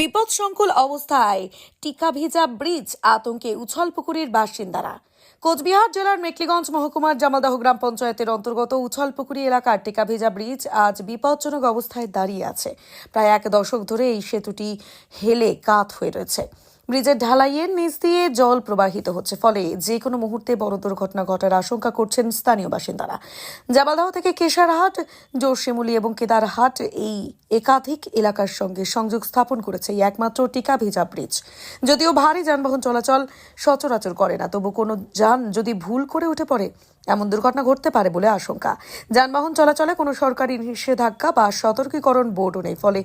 বিপদসংকুল অবস্থায় টিকা ভেজা ব্রিজ আতঙ্কে উছল পুকুরের বাসিন্দারা। কোচবিহার জেলার মেকলিগঞ্জ মহকুমার জামালদাহ গ্রাম পঞ্চায়েতের অন্তর্গত উছলপুকুরি এলাকার টিকা ভেজা ব্রিজ আজ বিপজ্জনক অবস্থায় দাঁড়িয়ে আছে। প্রায় এক দশক ধরে এই সেতুটি হেলে কাত হয়ে রয়েছে। ব্রিজের ঢালাইয়ের নিচ দিয়ে জল প্রবাহিত হচ্ছে। ফলে যে কোনো মুহূর্তে বড় দুর্ঘটনা ঘটার আশঙ্কা করছেন স্থানীয় বাসিন্দারা। জামালদাহ থেকে কেশারহাট, জোরশিমুলি এবং কেদারহাট এই একাধিক এলাকার সঙ্গে সংযোগ স্থাপন করেছে এই একমাত্র টিকা ভেজা ব্রিজ। যদিও ভারী যানবাহন চলাচল সচরাচর করে না, তবু কোনো যান যদি ভুল করে উঠে পড়ে, এমন দুর্ঘটনা ঘটতে পারে বলে আশঙ্কা। যানবাহন চলাচলে কোনো সরকারি নিষেধাজ্ঞা বা সতর্কীকরণ বোর্ডও নেই, ফলে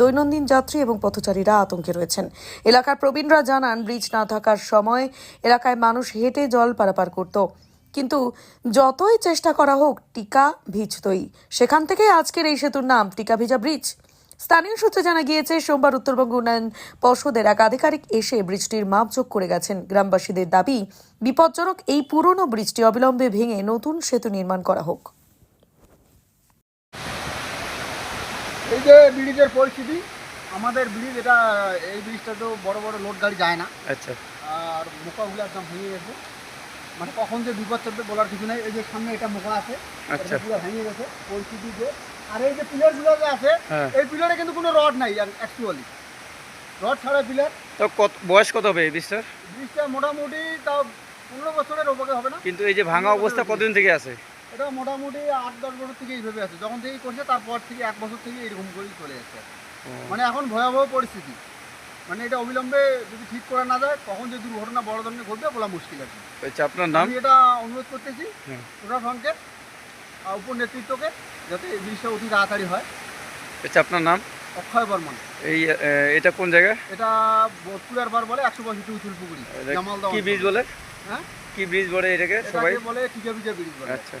দৈনন্দিন যাত্রী এবং পথচারীরা আতঙ্কে রয়েছেন। এলাকার প্রবীণরা জানান, ব্রিজ না থাকার সময় এলাকায় মানুষ হেঁটে জল পারাপার করত। কিন্তু যতই চেষ্টা করা হোক, টিকা ভিজতই। সেখান থেকে আজকের এই সেতুর নাম, টিকা ভিজা ব্রিজ। স্থানীয় সূত্রে জানা গিয়েছে, সোমবার উত্তরবঙ্গ উন্নয়ন পর্ষদের এক আধিকারিক এসে ব্রিজটির মাপযোগ করে গেছেন। গ্রামবাসীদের দাবি, বিপজ্জনক এই পুরনো ব্রিজটি অবিলম্বে ভেঙে নতুন সেতু নির্মাণ করা হোক। এই যে ব্রিজের পরিস্থিতি আমাদের ব্রিজ এটা এই ব্রিজটা তো বড় বড় লোড গাড়ি যায় না। আচ্ছা। আর মোকাগুলো একদম ভেঙে গেছে। মানে কখন যে বিপদ চলবে বলার কিছু নেই। এই যে সামনে এটা মোকা আছে আচ্ছা। পুরো ভেঙে গেছে পরিস্থিতি যে। আর এই যে পিলারগুলো যে আছে হ্যাঁ। এই পিলারে কিন্তু কোনো রড নাই অ্যাকচুয়ালি রড ছাড়া পিলার। তো কত বয়স কত হবে এই বীজটার ব্রিজটা মোটামুটি তাও পনেরো বছরের ওপরে হবে না। কিন্তু এই যে ভাঙা অবস্থা কতদিন থেকে আছে? এটা মোটামুটি আট দশ বছর থেকে এইভাবে আছে। যখন থেকে করছে তারপর থেকে এক বছর থেকে এরকম করেই চলে যাচ্ছে। মানে এখন ভয়াবহ পরিস্থিতি। মানে এটা অবিলম্বে যদি ঠিক করা না যায় কখন যে দুর্ঘটনা বড় ধরনের ঘটবে বলা মুশকিল আছে আচ্ছা আপনার নাম? আমি এটা অনুরোধ করতেছি হুম। প্রশাসনকে আর উপর নেতৃত্বকে যাতে এই জিনিসটা অতি তাড়াতাড়ি হয়। আচ্ছা আপনার নাম? অক্ষয় বর্মন। এই এটা কোন জায়গা? এটা বোধপুরের বার বলে একশো পঁয়ষট্টি উচুল পুকুরি জামালদা কি ব্রিজ বলে? হ্যাঁ? কি ব্রিজ বলে এটাকে সবাই? বলে টিকা বিজা ব্রিজ বলে। আচ্ছা।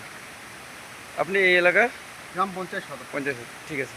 আপনি এই এলাকার? গ্রাম পঞ্চায়েত সদস্য পঞ্চায়েত ঠিক আছে।